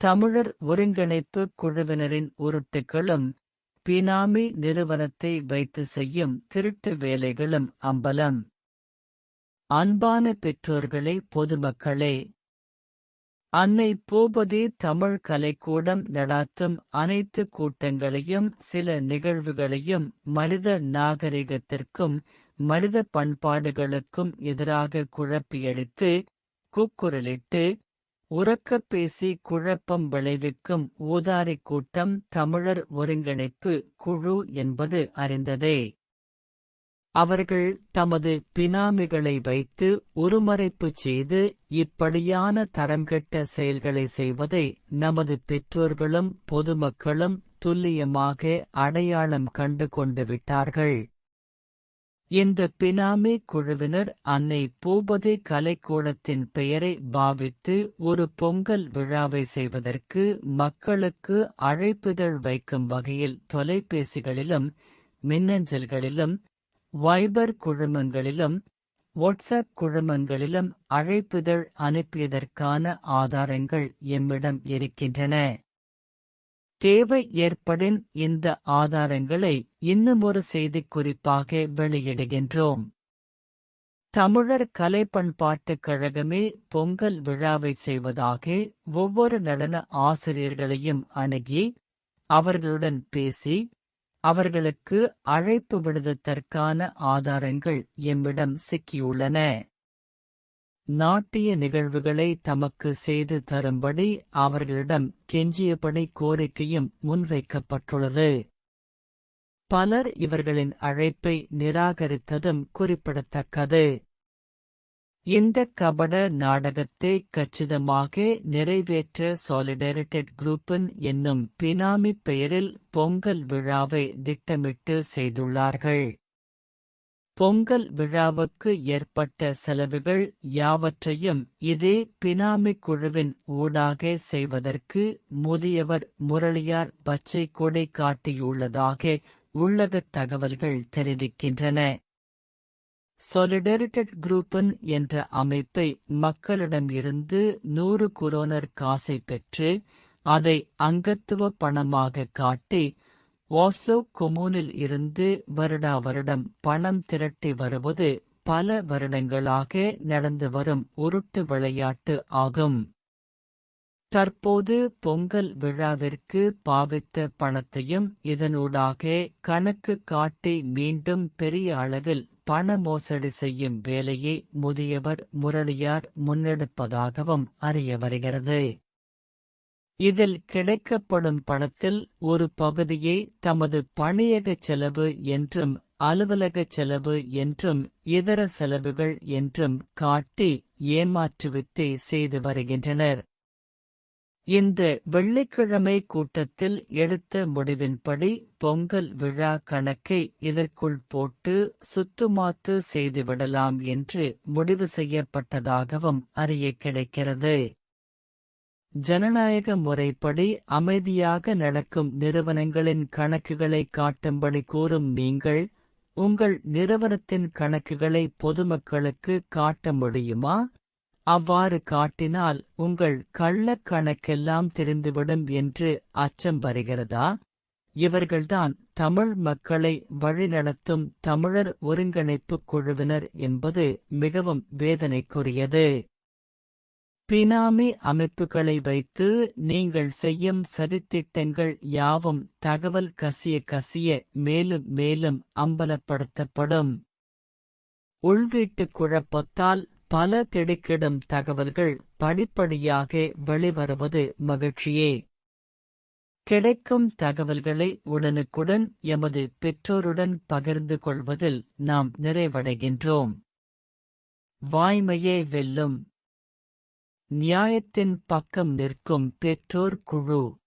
தமிழர் ஒருங்கிணைப்பு குழுவினரின் உருட்டுகளும் பினாமி நிறுவனத்தை வைத்து செய்யும் திருட்டு வேலைகளும் அம்பலம். அன்பான பெற்றோர்களே பொதுமக்களே. அன்னை பூபதி தமிழ் கலைக்கூடம் நடாத்தும் அனைத்து கூட்டங்களையும் சில நிகழ்வுகளையும் மனித நாகரிகத்திற்கும் மனித பண்பாடுகளுக்கும் எதிராக குழப்பியடித்து கூக்குரலிட்டு உறக்கப் பேசி குழப்பம் விளைவிக்கும் ஊதாரி கூட்டம் தமிழர் ஒருங்கிணைப்பு குழு என்பது அறிந்ததே. அவர்கள் தமது பினாமிகளை வைத்து உருமறைப்பு செய்து இப்படியான தரம்கெட்ட செயல்களை செய்வதை நமது பெற்றோர்களும் பொதுமக்களும் துல்லியமாக அடையாளம் கண்டு கொண்டு விட்டார்கள். இந்த பினாமி குழுவினர் அன்னை பூபதி கலைக்கூடத்தின் பெயரை பாவித்து ஒரு பொங்கல் விழாவை செய்வதற்கு மக்களுக்கு அழைப்புதழ் வைக்கும் வகையில் தொலைபேசிகளிலும் மின்னஞ்சல்களிலும் வைபர் குழுமங்களிலும் வாட்ஸ்அப் குழுமங்களிலும் அழைப்புதழ் அனுப்பியதற்கான ஆதாரங்கள் எம்மிடம் இருக்கின்றன. தேவை ஏற்படின் இந்த ஆதாரங்களை இன்னுமொரு செய்திக் குறிப்பாக வெளியிடுகின்றோம். தமிழர் கலை பண்பாட்டுக் கழகமே பொங்கல் விழாவை செய்வதாக ஒவ்வொரு நடன ஆசிரியர்களையும் அணுகி அவர்களுடன் பேசி அவர்களுக்கு அழைப்பு விடுதற்கான ஆதாரங்கள் எம்மிடம் சிக்கியுள்ளன. நாட்டிய நிகழ்வுகளை தமக்கு செய்து தரும்படி அவர்களிடம் கெஞ்சியபடி கோரிக்கையும் முன்வைக்கப்பட்டுள்ளது. பலர் இவர்களின் அழைப்பை நிராகரித்ததும் குறிப்பிடத்தக்கது. இந்த கபட நாடகத்தை கச்சிதமாக நிறைவேற்ற சாலிடரிட்டட் குரூப்பன் என்னும் பினாமி பெயரில் பொங்கல் விழாவை திட்டமிட்டு செய்துள்ளார்கள். பொங்கல் விழாவுக்கு ஏற்பட்ட செலவுகள் யாவற்றையும் இதே பினாமி குழுவின் ஊடாக செய்வதற்கு முதியவர் முரளியார் பச்சை கொடை காட்டியுள்ளதாக உள்ளகத் தகவல்கள் தெரிவிக்கின்றன. சொலிடரிட்டட் குரூப்பன் என்ற அமைப்பை மக்களிடமிருந்து நூறு குரோனர் காசை பெற்று அதை அங்கத்துவ பணமாக காட்டி வாஸ்லோ கொமூனில் இருந்து வருடா வருடம் பணம் திரட்டி வருவது பல வருடங்களாக நடந்து வரும் உருட்டு விளையாட்டு ஆகும். தற்போது பொங்கல் விழாவிற்கு பாவித்த பணத்தையும் இதனூடாக கணக்கு காட்டி மீண்டும் பெரிய அளவில் பண மோசடி செய்யும் வேலையை முதியவர் முரளியார் முன்னெடுப்பதாகவும் அறிய வருகிறது. இதில் கிடைக்கப்படும் பணத்தில் ஒரு பகுதியை தமது பணியக செலவு என்றும் அலுவலக செலவு என்றும் இதர செலவுகள் என்றும் காட்டி ஏமாற்றுவித்தை செய்து வருகின்றனர். இந்த வெள்ளிக்கிழமை கூட்டத்தில் எடுத்த முடிவின்படி பொங்கல் விழா கணக்கை இதற்குள் போட்டு சுத்துமாத்து செய்துவிடலாம் என்று முடிவு செய்யப்பட்டதாகவும் அறிய கிடைக்கிறது. ஜனநாயக முறைப்படி அமைதியாக நடக்கும் நிறுவனங்களின் கணக்குகளை காட்டும்படி கூறும் நீங்கள் உங்கள் நிறுவனத்தின் கணக்குகளை பொதுமக்களுக்கு காட்ட முடியுமா? அவ்வாறு காட்டினால் உங்கள் கள்ளக் கணக்கெல்லாம் தெரிந்துவிடும் என்று அச்சம் வருகிறதா? இவர்கள்தான் தமிழ் மக்களை வழிநடத்தும் தமிழர் ஒருங்கிணைப்பு குழுவினர் என்பது மிகவும் வேதனைக்குரியது. பினாமி அமைப்புகளை வைத்து நீங்கள் செய்யும் சதித்திட்டங்கள் யாவும் தகவல் கசிய கசிய மேலும் மேலும் அம்பலப்படுத்தப்படும். உள்வீட்டு குழப்பத்தால் பல திடுக்கிடும் தகவல்கள் படிப்படியாக வெளிவருவது மகிழ்ச்சியே. கிடைக்கும் தகவல்களை உடனுக்குடன் எமது பெற்றோருடன் பகிர்ந்து கொள்வதில் நாம் நிறைவடைகின்றோம். வாய்மையே வெல்லும். நியாயத்தின் பக்கம் நிற்கும் பெற்றோர் குழு.